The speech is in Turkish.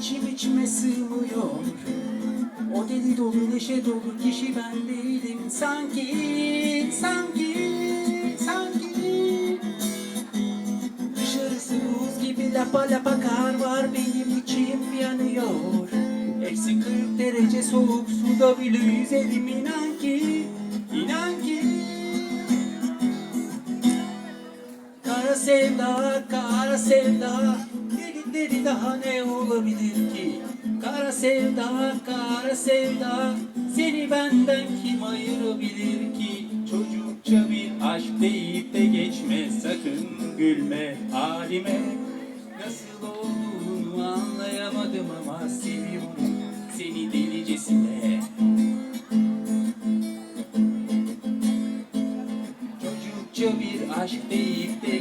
içim içime sığmıyor. O deli dolu neşe dolu kişi ben değilim. Sanki, sanki, sanki Dışarısı buz gibi lapa lapa kar var. Benim içim yanıyor. Eksi 40 derece soğuk suda bile yüzerim inan ki inan ki. Kara sevda, kara sevda Deli daha ne olabilir ki? Kara sevda, kara sevda Seni benden kim ayırabilir ki? Çocukça bir aşk deyip de geçme Sakın gülme halime. Nasıl olduğunu anlayamadım ama seviyorum Seni delicesine. Çocukça bir aşk deyip de